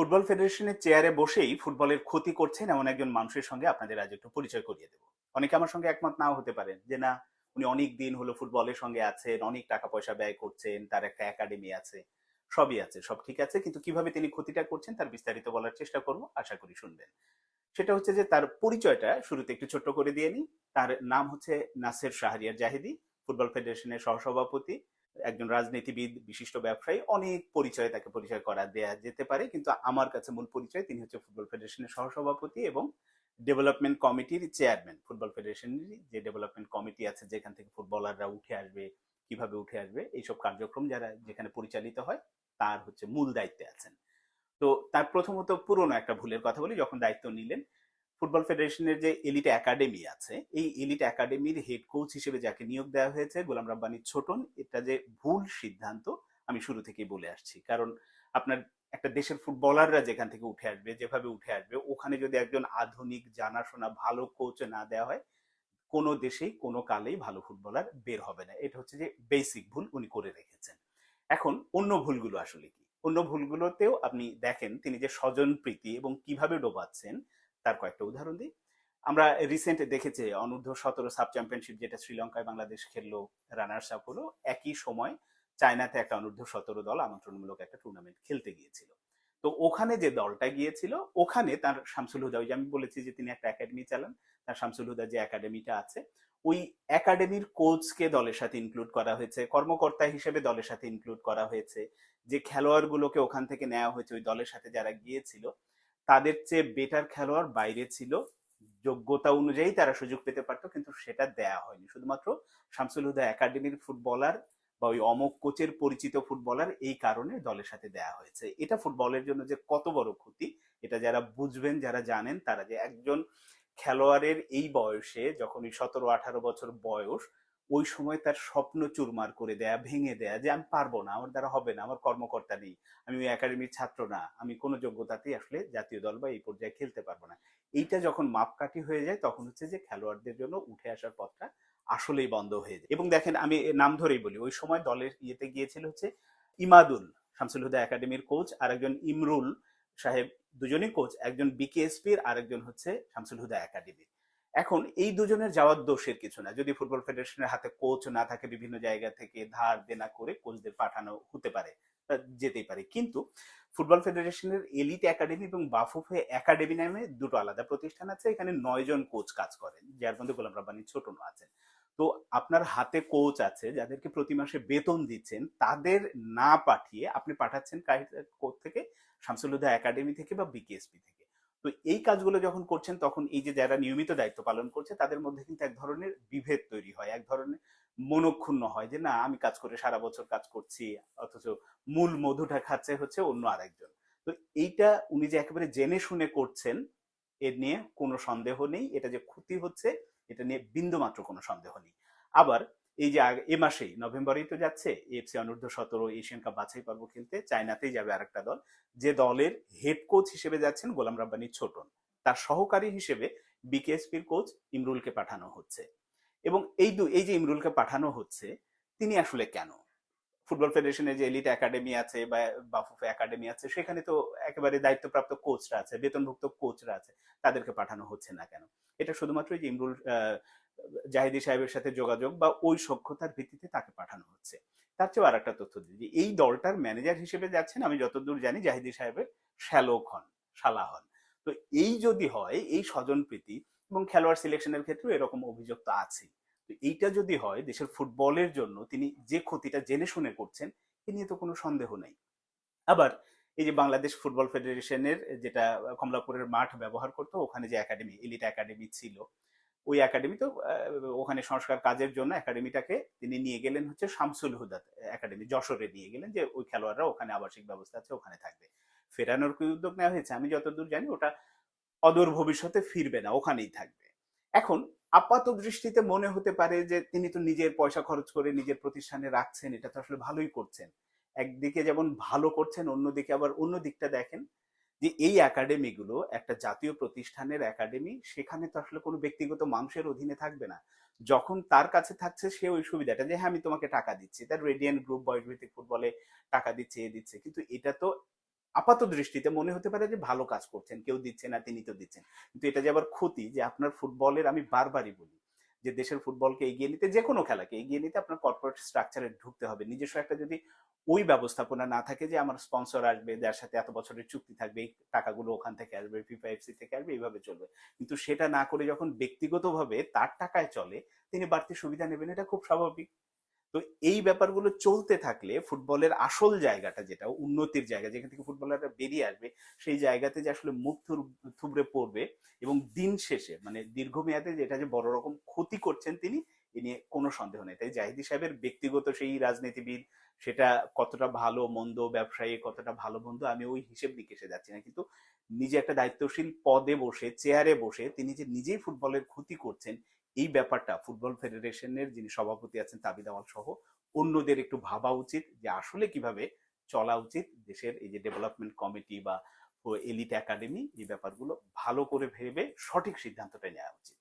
Football ফেডারেশনের চেয়ারে বসেই ফুটবলের ক্ষতি করছেন এমন একজন মানুষের সঙ্গে আপনাদের আজ একটু পরিচয় করিয়ে দেবো। অনেকে আমার সঙ্গে একমত নাও হতে পারেন যে, না, উনি অনেক দিন হলো ফুটবলের সঙ্গে আছেন, অনেক টাকা পয়সা ব্যয় করছেন, তার একটা একাডেমি আছে, সবই আছে, সব ঠিক আছে, কিন্তু কীভাবে তিনি ক্ষতিটা করছেন তার বিস্তারিত বলার চেষ্টা করব, আশা করি শুনবেন। সেটা হচ্ছে যে, তার পরিচয়টা শুরুতে একটু ছোট্ট করে দিয়ে নিই। তার নাম হচ্ছে নাসের শাহরিয়ার জাহিদি, ফুটবল ফেডারেশনের সহসভাপতি। একজন রাজনীতিবিদ, বিশিষ্ট ব্যবসায়ী, অনেক পরিচয় তাকে পরিচয় করা দেয়া যেতে পারে। কিন্তু আমার কাছে মূল পরিচয় তিনি হচ্ছে ফুটবল ফেডারেশনের সহসভাপতি এবং ডেভেলপমেন্ট কমিটির চেয়ারম্যান। ফুটবল ফেডারেশনের যে ডেভেলপমেন্ট কমিটি আছে, যেখান থেকে ফুটবলাররা উঠে আসবে, কীভাবে উঠে আসবে, এইসব কার্যক্রম যারা যেখানে পরিচালিত হয়, তার হচ্ছে মূল দায়িত্বে আছেন। তো তার প্রথমত পুরনো একটা ভুলের কথা বলি, যখন দায়িত্ব নিলেন ফুটবল ফেডারেশনের যে এলিট একাডেমি আছে, এই এলিট একাডেমির হেড কোচ হিসেবে যাকে নিয়োগ দেওয়া হয়েছে, গোলাম রাব্বানি ছোটন, এটা যে ভুল সিদ্ধান্ত, আমি শুরু থেকেই বলে আসছি। কারণ আপনার একটা দেশের ফুটবলাররা যেখান থেকে উঠে আসবে, যেভাবে উঠে আসবে, ওখানে যদি একজন আধুনিক, জানাশোনা, ভালো কোচ না দেওয়া হয়, কোনো দেশেই, কোনো কালেই ভালো ফুটবলার বের হবে না। এটা হচ্ছে যে বেসিক ভুল উনি করে রেখেছেন। এখন অন্য ভুলগুলো আসলে কি? অন্য ভুলগুলোতেও আপনি দেখেন, তিনি যে স্বজন প্রীতি এবং কীভাবে ডোবাচ্ছেন তার কয়েকটা উদাহরণ দিই। আমরা রিসেন্ট দেখেছি অনূর্ধ্ব সতেরো সাব চ্যাম্পিয়নশিপ যেটা শ্রীলঙ্কায় বাংলাদেশ খেললো রানার্স আপ হলো, একই সময় চায়নাতে একটা অনূর্ধ্ব সতেরো দল আমন্ত্রণমূলক একটা টুর্নামেন্ট খেলতে গিয়েছিল। তো ওখানে যে দলটা গিয়েছিল, ওখানে তার শামসুল হুদা, ওই যে আমি বলেছি যে তিনি একটা একাডেমি চালান, তার শামসুল হুদা যে একাডেমিটা আছে, ওই একাডেমির কোচকে দলের সাথে ইনক্লুড করা হয়েছে, কর্মকর্তা হিসেবে দলের সাথে ইনক্লুড করা হয়েছে, যে খেলোয়াড়গুলোকে ওখান থেকে নেওয়া হয়েছে, ওই দলের সাথে যারা গিয়েছিল তাদের চেয়ে বেটার খেলোয়াড় বাইরে ছিল। যোগ্যতা অনুযায়ী তারা সুযোগ পেতে পারতো, কিন্তু সেটা দেয়া হয়নি। শুধুমাত্র শামসুল হুদা একাডেমির ফুটবলার বা ওই অমক কোচের পরিচিত ফুটবলার এই কারণে দলের সাথে দেয়া হয়েছে। এটা ফুটবলের জন্য যে কত বড় ক্ষতি, এটা যারা বুঝবেন, যারা জানেন, তারা যে একজন খেলোয়াড়ের এই বয়সে যখন ওই সতেরো আঠারো বছর বয়স ওই সময় তার স্বপ্ন চুরমার করে দেয়া, ভেঙে দেয়া যে আমি পারব না, আমার দ্বারা হবে না, আমার কর্মকর্তা নেই, আমি ওই একাডেমির ছাত্র না, আমি কোনো যোগ্যতাতেই আসলে জাতীয় দল বা এই পর্যায়ে খেলতে পারব না। এইটা যখন মাপকাঠি হয়ে যায় তখন হচ্ছে যে খেলোয়াড়দের জন্য উঠে আসার পথটা আসলেই বন্ধ হয়ে যায়। এবং দেখেন আমি নাম ধরেই বলি, ওই সময় দলের ইয়েতে গিয়েছিল হচ্ছে ইমাদুল শামসুল হুদা একাডেমির কোচ আর একজন ইমরুল সাহেব দুজনই কোচ একজন বিকেএসপির আর একজন হচ্ছে শামসুল হুদা একাডেমির এখন এই দুজনের যাওয়ার দোষের কিছু না। যদি ফুটবল ফেডারেশনের হাতে কোচ না থাকে বিভিন্ন জায়গা থেকে ধার দেনা করে কোচদের পাঠানো হতে পারে যেতেই পারে। কিন্তু ফুটবল ফেডারেশনের এলিট একাডেমি এবং বাফুফে একাডেমি নামে দুটো আলাদা প্রতিষ্ঠান আছে। এখানে নয় জন কোচ কাজ করেন, যার মধ্যে গোলাম রাব্বানি ছোট আছেন। তো আপনার হাতে কোচ আছে, যাদেরকে প্রতি মাসে বেতন দিচ্ছেন, তাদের না পাঠিয়ে আপনি পাঠাচ্ছেন কোচ থেকে শামসুলুদা একাডেমি থেকে বা বিকেএসপি থেকে। তো এই কাজগুলো যখন করছেন, তখন এই যে যারা নিয়মিত দায়িত্ব পালন করছে, তাদের মধ্যে কিন্তু এক ধরনের বিভেদ তৈরি হয়, এক ধরনের মনক্ষুণ্ণ হয় যে, না, আমি কাজ করে সারা বছর কাজ করছি, অথচ মূল মধুটা খাচ্ছে হচ্ছে অন্য আরেকজন। তো এইটা উনি যে একেবারে জেনে শুনে করছেন, এর নিয়ে কোনো সন্দেহ নেই। এটা যে ক্ষতি হচ্ছে, এটা নিয়ে বিন্দু মাত্র কোনো সন্দেহ নেই। আবার এই যে এ মাসেই, নভেম্বরেই তো যাচ্ছে এফসি অনূর্ধ্ব সতেরো এশিয়ান কাপ বাছাই পর্ব খেলতে চায়নাতেই যাবে আরেকটা দল। যে দলের হেড কোচ হিসেবে যাচ্ছেন গোলাম রাব্বানি ছোটন। তার সহকারী হিসেবে বিকেএসপির কোচ ইমরুলকে পাঠানো হচ্ছে। এবং এই দু, এই যে ইমরুলকে পাঠানো হচ্ছে, তিনি আসলে কেন? ফুটবল ফেডারেশনের যে এলিট একাডেমি আছে বা বাফুফে একাডেমি আছে, সেখানে তো একেবারে দায়িত্বপ্রাপ্ত কোচরা আছে, বেতনভুক্ত কোচরা আছে, তাদেরকে পাঠানো হচ্ছে না কেন? এটা শুধুমাত্র যে ইমরুল জাহিদি সাহেবের সাথে যোগাযোগ বা ওই সক্ষতার ভিত্তিতে তাকে পাঠানো হচ্ছে। তার চেয়েও আর একটা তথ্য দিই যে এই দলটার ম্যানেজার হিসেবে যাচ্ছেন, আমি যতদূর জানি, জাহিদি সাহেবের শ্যালক হন, শালা হন। তো এই যদি হয়, এই স্বজন প্রীতি এবং খেলোয়াড় সিলেকশনের ক্ষেত্রেও এরকম অভিযোগ তো আছে এইটা যদি হয় দেশের ফুটবলের জন্য তিনি যে ক্ষতিটা জেনে শুনে করছেন, এ নিয়ে তো কোনো সন্দেহ নেই। আবার এই যে বাংলাদেশ ফুটবল ফেডারেশনের যেটা কমলাপুরের মাঠ ব্যবহার করতো, ওখানে যে একাডেমি, এলিট একাডেমি ছিল, ওই একাডেমি তো ওখানে সংস্কার কাজের জন্য একাডেমিটাকে তিনি নিয়ে গেলেন হচ্ছে শামসুল হুদা একাডেমি, যশোরে নিয়ে গেলেন যে ওই খেলোয়াড়রা ওখানে আবাসিক ব্যবস্থা আছে, ওখানে থাকবে। ফেরানোর কি উদ্যোগ নেওয়া হয়েছে? আমি যতদূর জানি ওটা অদূর ভবিষ্যতে ফিরবে না, ওখানেই থাকবে। এখন আপাত দৃষ্টিতে মনে হতে পারে যে তিনি তো নিজের পয়সা খরচ করে নিজের প্রতিষ্ঠানে রাখছেন, এটা তো আসলে ভালোই করছেন। একদিকে যেমন ভালো করছেন, অন্যদিকে আবার অন্য দিকটা দেখেন যে এই একাডেমিগুলো একটা জাতীয় প্রতিষ্ঠানের একাডেমি সেখানে তো আসলে কোনো ব্যক্তিগত মানুষের অধীনে থাকবে না। যখন তার কাছে থাকছে, সে ওই সুবিধাটা যে হ্যাঁ আমি তোমাকে টাকা দিচ্ছি। তার রেডিয়ান গ্রুপ বয়সভিত্তিক ফুটবলে টাকা দিচ্ছে, এ দিচ্ছে। কিন্তু এটা তো আপাত দৃষ্টিতে মনে হতে পারে যে ভালো কাজ করছেন, কেউ দিচ্ছে না, তিনি তো দিচ্ছেন। কিন্তু এটা যে আবার ক্ষতি যে আপনার ফুটবলের আমি বারবারই বলি, যে দেশের ফুটবলকে এগিয়ে নিতে যে কোনো খেলাকে এগিয়ে নিতে আপনার কর্পোরেট স্ট্রাকচারে ঢুকতে হবে। নিজস্ব একটা যদি ওই ব্যবস্থাপনা না থাকে যে আমার স্পন্সর আসবে, যার সাথে এত বছরের চুক্তি থাকবে, এই টাকাগুলো ওখান থেকে আসবে ফিফা এফসি থেকে আসবে, এইভাবে চলবে। কিন্তু সেটা না করে যখন ব্যক্তিগতভাবে তার টাকায় চলে, তিনি বাড়তি সুবিধা নেবেন, এটা খুব স্বাভাবিক। তো এই ব্যাপারগুলো চলতে থাকলে ফুটবলের আসল জায়গাটা যেটা, উন্নতির জায়গা, যেখান থেকে ফুটবলাররা বেরিয়ে আসবে, সেই জায়গাতে যে আসলে মুখ থুবড়ে পড়বে এবং দিন শেষে মানে দীর্ঘমেয়াদে যেটা যে বড় রকম ক্ষতি করছেন তিনি, এ নিয়ে কোনো সন্দেহ নেই। তাই জাহিদি সাহেবের ব্যক্তিগত সেই রাজনীতিবিদ, সেটা কতটা ভালো, মন্দ, ব্যবসায়ী, কতটা ভালো, মন্দ, আমি ওই হিসেব নিকেশে যাচ্ছি না। কিন্তু নিজে একটা দায়িত্বশীল পদে বসে, চেয়ারে বসে তিনি যে নিজেই ফুটবলের ক্ষতি করছেন এই ব্যাপারটা ফুটবল ফেডারেশনের যিনি সভাপতি আছেন তাবিদ আওয়াল সহ অন্যদের একটু ভাবা উচিত যে আসলে কীভাবে চলা উচিত দেশের এই যে ডেভেলপমেন্ট কমিটি বা এলিট একাডেমি, এই ব্যাপারগুলো ভালো করে ভেবে সঠিক সিদ্ধান্তটা নেওয়া উচিত।